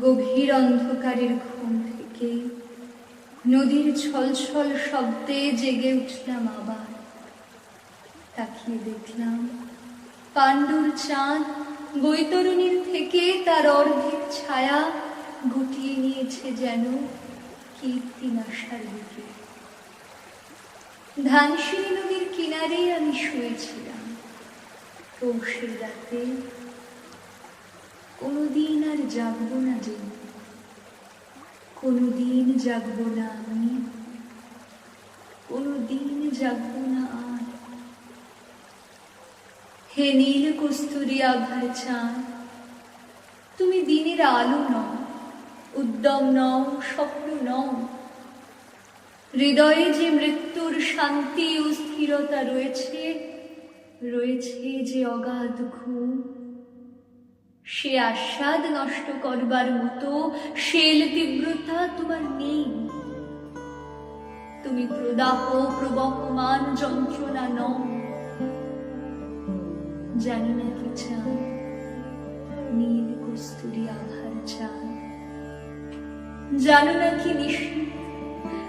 গভীর অন্ধকারের ঘুম থেকে। নদীর ছলছল শব্দে জেগে উঠলাম আবার। তাকিয়ে দেখলাম পাণ্ডুর চাঁদ বৈতরণীর থেকে তার অর্ধেক ছায়া গুটিয়ে নিয়েছে যেন কীর্তিনাশার দিকে। ধানসিঁড়ি নদীর কিনারে আমি শুয়েছিলাম। পৌষের রাতে কোনোদিন আর জাগবো না যে। কোনোদিন জাগবো না আমি। কোনোদিন জাগবো না আর। হে নীল কস্তুরী আভার চাঁদ, তুমি দিনের আলো নও, উদ্যম নও, স্বপ্ন নও। হৃদয়ে যে মৃত্যুর শান্তি ও স্থিরতা রয়েছে রয়েছে যে অগাধ ঘুম। সে আস্বাদ নষ্ট করবার মতো শেল তীব্রতা তোমার নেই। তুমি প্রদাহ প্রবহমান যন্ত্রণা নও। জানি না কি চান নীল কস্তুরী আভার চান জানো না কি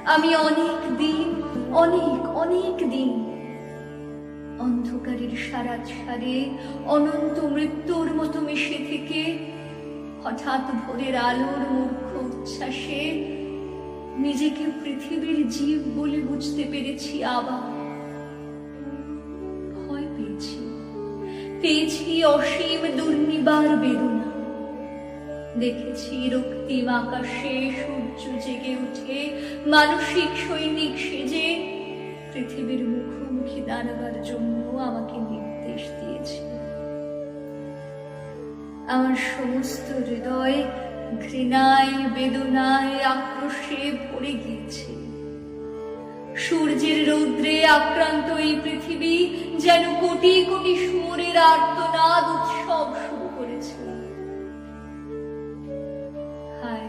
আমি অনেক দিন, অনেক অনেক দিন অন্ধকারের সারা সারে অনন্ত মৃত্যুর মতো মিশে থেকে হঠাৎ ভোরের আলোর মূর্খ উচ্ছ্বাসে নিজেকে পৃথিবীর জীব বলে বুঝতে পেরেছি, আবার ভয় পেয়েছি। পেয়েছি অসীম দুর্নিবার বেদনা। দেখেছি রক্তিম আকাশে সূর্য জেগে উঠে, মানসিক সৈনিক সেজে পৃথিবীর মুখোমুখি দাঁড়াবার জন্য। আমার সমস্ত হৃদয় ঘৃণায়, বেদনায় আক্রোশে ভরে গিয়েছে। সূর্যের রৌদ্রে আক্রান্ত এই পৃথিবী যেন কোটি কোটি সুরের আর্তনাদ উৎসব শুরু করেছে। হায়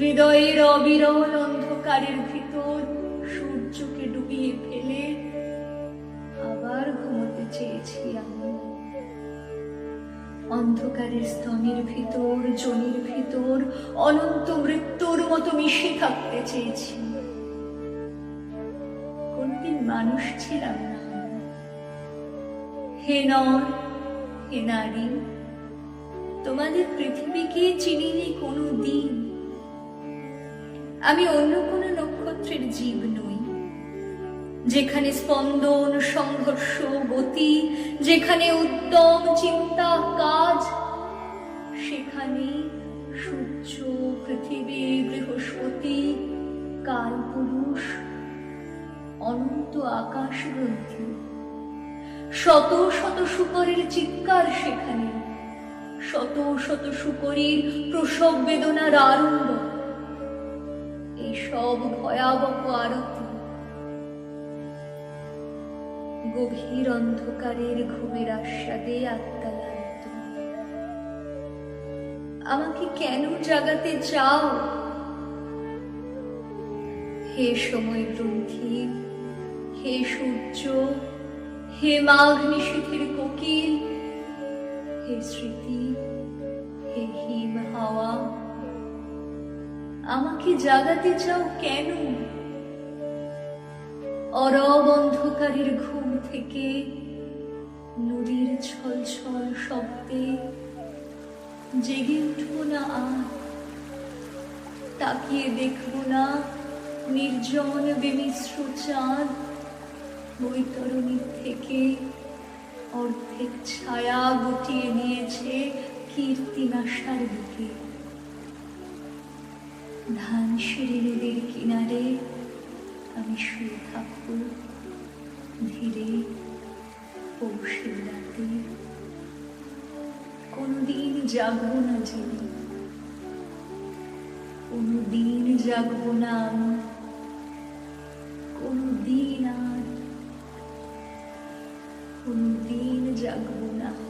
হৃদয়ের অবিরল অন্ধকারের ভিতর অন্ধকারের স্তনের ভিতর, জনির ভিতর, অনন্ত মৃত্যুর মতো মিশে থাকতে চেয়েছি। কোনদিন মানুষ ছিলাম না। হে নর, হে নারী, তোমাদের পৃথিবীকে চিনিনি কোনো দিন। আমি অন্য কোনো নক্ষত্রের জীব নই। যেখানে স্পন্দন, সংঘর্ষ, গতি, যেখানে উদ্যম চিন্তা, কাজ সেখানে সূর্য, পৃথিবী, বৃহস্পতি, কালপুরুষ, অনন্ত আকাশ গ্রন্থি শত শত শুকরের চিৎকার সেখানে, শত শত শুকরীর প্রসব বেদনার আরম্ভ। এইসব ভয়াবহ আরতি গভীর অন্ধকারের ঘুমের আস্বাদে আত্মালান্ত আমাকে কেন জাগাতে চাও? হে সময় গ্রন্থি হে সূর্য, হে মাঘ কোকিল, হে স্মৃতি, হে হিম হাওয়া, আমাকে জাগাতে চাও কেন? অরব অন্ধকারের ঘুম থেকে নদীর ছল ছল শব্দে জেগে উঠবো না আর। তাকিয়ে দেখব না নির্জন বিমিশ্র চাঁদ। বৈতরণীর থেকে অর্ধেক ছায়া গুটিয়ে নিয়েছে কীর্তিনাশার দিকে ধান সিঁড়ি নদীর কিনারে আমি শুয়ে থাকব, ধীরে জাগব না জেগে কোনোদিন জাগব না। আমি কোনোদিন আর। কোনোদিন জাগব না।